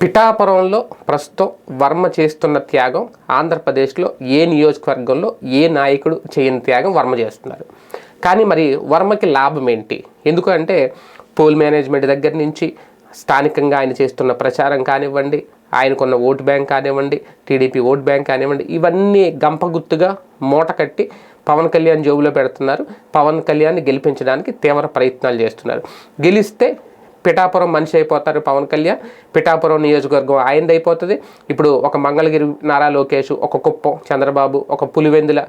పిఠాపురంలో ప్రస్తుతం వర్మ చేస్తున్న త్యాగం ఆంధ్రప్రదేశ్లో ఏ నియోజకవర్గంలో ఏ నాయకుడు చేయని త్యాగం వర్మ చేస్తున్నారు. కానీ మరి వర్మకి లాభం ఏంటి? ఎందుకంటే పోల్ మేనేజ్మెంట్ దగ్గర నుంచి స్థానికంగా ఆయన చేస్తున్న ప్రచారం కానివ్వండి ఆయనకున్న ఓటు బ్యాంక్ కానివ్వండి టీడీపీ ఓటు బ్యాంక్ కానివ్వండి ఇవన్నీ గంపగుత్తుగా మూట కట్టి పవన్ కళ్యాణ్ జోబులో పెడుతున్నారు. పవన్ కళ్యాణ్ గెలిపించడానికి తీవ్ర ప్రయత్నాలు చేస్తున్నారు. గెలిస్తే పిఠాపురం మనిషి అయిపోతారు పవన్ కళ్యాణ్. పిఠాపురం నియోజకవర్గం ఆయనది అయిపోతుంది. ఇప్పుడు ఒక మంగళగిరి నారా లోకేష్ ఒక కుప్పం చంద్రబాబు ఒక పులివెందుల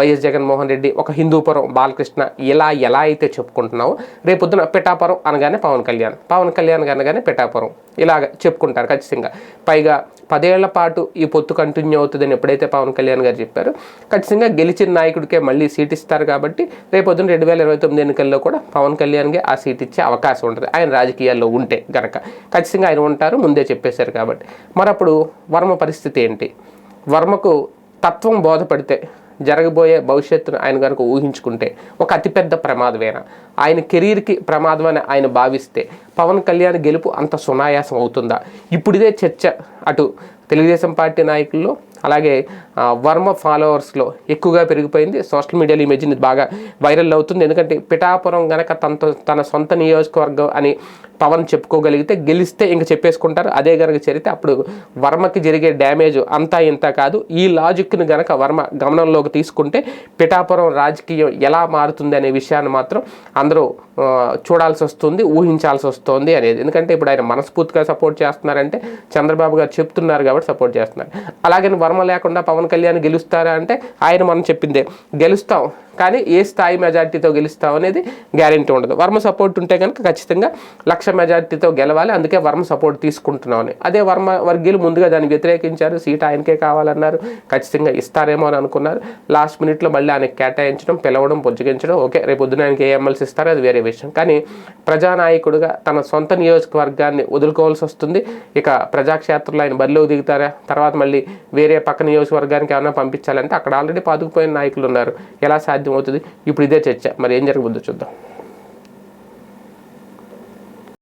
వైఎస్ జగన్మోహన్ రెడ్డి ఒక హిందూపురం బాలకృష్ణ ఇలా ఎలా అయితే చెప్పుకుంటున్నామో రేపొద్దున పిఠాపురం అనగానే పవన్ కళ్యాణ్. పవన్ కళ్యాణ్ అనగానే పిఠాపురం. ఇలాగ చెప్పుకుంటారు ఖచ్చితంగా. పైగా పదేళ్ళ పాటు ఈ పొత్తు కంటిన్యూ అవుతుందని ఎప్పుడైతే పవన్ కళ్యాణ్ గారు చెప్పారు ఖచ్చితంగా గెలిచిన నాయకుడికే మళ్ళీ సీట్ ఇస్తారు కాబట్టి రేపొద్దున రెండు వేల ఇరవై తొమ్మిది ఎన్నికల్లో కూడా పవన్ కళ్యాణ్కి ఆ సీట్ ఇచ్చే అవకాశం ఉంటుంది. ఆయన రాజకీయాల్లో ఉంటే గనక. ఖచ్చితంగా ఆయన ఉంటారు ముందే చెప్పేశారు కాబట్టి. మరప్పుడు వర్మ పరిస్థితి ఏంటి? వర్మకు తత్వం బోధపడితే జరగబోయే భవిష్యత్తును ఆయన కనుక ఊహించుకుంటే ఒక అతిపెద్ద ప్రమాదమేనా? ఆయన కెరీర్కి ప్రమాదం అని ఆయన భావిస్తే పవన్ కళ్యాణ్ గెలుపు అంత సునాయాసం అవుతుందా? ఇప్పుడిదే చర్చ. అటు తెలుగుదేశం పార్టీ నాయకుల్లో అలాగే వర్మ ఫాలోవర్స్లో ఎక్కువగా పెరిగిపోయింది. సోషల్ మీడియాలో ఈ బాగా వైరల్ అవుతుంది. ఎందుకంటే పిఠాపురం గనక తనతో తన సొంత నియోజకవర్గం అని పవన్ చెప్పుకోగలిగితే గెలిస్తే ఇంక చెప్పేసుకుంటారు. అదే గనక జరిగితే అప్పుడు వర్మకి జరిగే డ్యామేజ్ అంతా ఇంత కాదు. ఈ లాజిక్ని గనక వర్మ గమనంలోకి తీసుకుంటే పిఠాపురం రాజకీయం ఎలా మారుతుంది అనే విషయాన్ని మాత్రం అందరూ చూడాల్సి వస్తుంది ఊహించాల్సి వస్తుంది అనేది. ఎందుకంటే ఇప్పుడు ఆయన మనస్ఫూర్తిగా సపోర్ట్ చేస్తున్నారంటే చంద్రబాబు గారు చెప్తున్నారు కాబట్టి సపోర్ట్ చేస్తున్నారు. అలాగే వర్మ లేకుండా పవన్ కళ్యాణ్ గెలుస్తారా అంటే ఆయన మనం చెప్పిందే. గెలుస్తాం. కానీ ఏ స్థాయి మెజార్టీతో గెలుస్తాం అనేది గ్యారెంటీ ఉండదు. వర్మ సపోర్ట్ ఉంటే కనుక ఖచ్చితంగా లక్ష మెజార్టీతో గెలవాలి. అందుకే వర్మ సపోర్ట్ తీసుకుంటున్నామని అదే వర్మ వర్గీయులు ముందుగా దాన్ని వ్యతిరేకించారు. సీట్ ఆయనకే కావాలన్నారు. ఖచ్చితంగా ఇస్తారేమో అని అనుకున్నారు. లాస్ట్ మినిట్లో మళ్ళీ ఆయనకి కేటాయించడం పిలవడం బుజ్జగించడం. ఓకే రేపు పొద్దున ఆయనకి ఏ ఎమ్మెల్సీ ఇస్తారో అది వేరే విషయం. కానీ ప్రజానాయకుడుగా తన సొంత నియోజకవర్గాన్ని వదులుకోవాల్సి వస్తుంది. ఇక ప్రజాక్షేత్రంలో ఆయన బరిలోకి దిగుతారా? తర్వాత మళ్ళీ వేరే పక్క నియోజకవర్గానికి ఏమైనా పంపించాలంటే అక్కడ ఆల్రెడీ పాదుకుపోయిన నాయకులు ఉన్నారు. ఎలా సాధ్యం? అవుతుంది. ఇప్పుడు ఇదే చర్చ. మరి ఏం జరగబోద్దో చూద్దాం.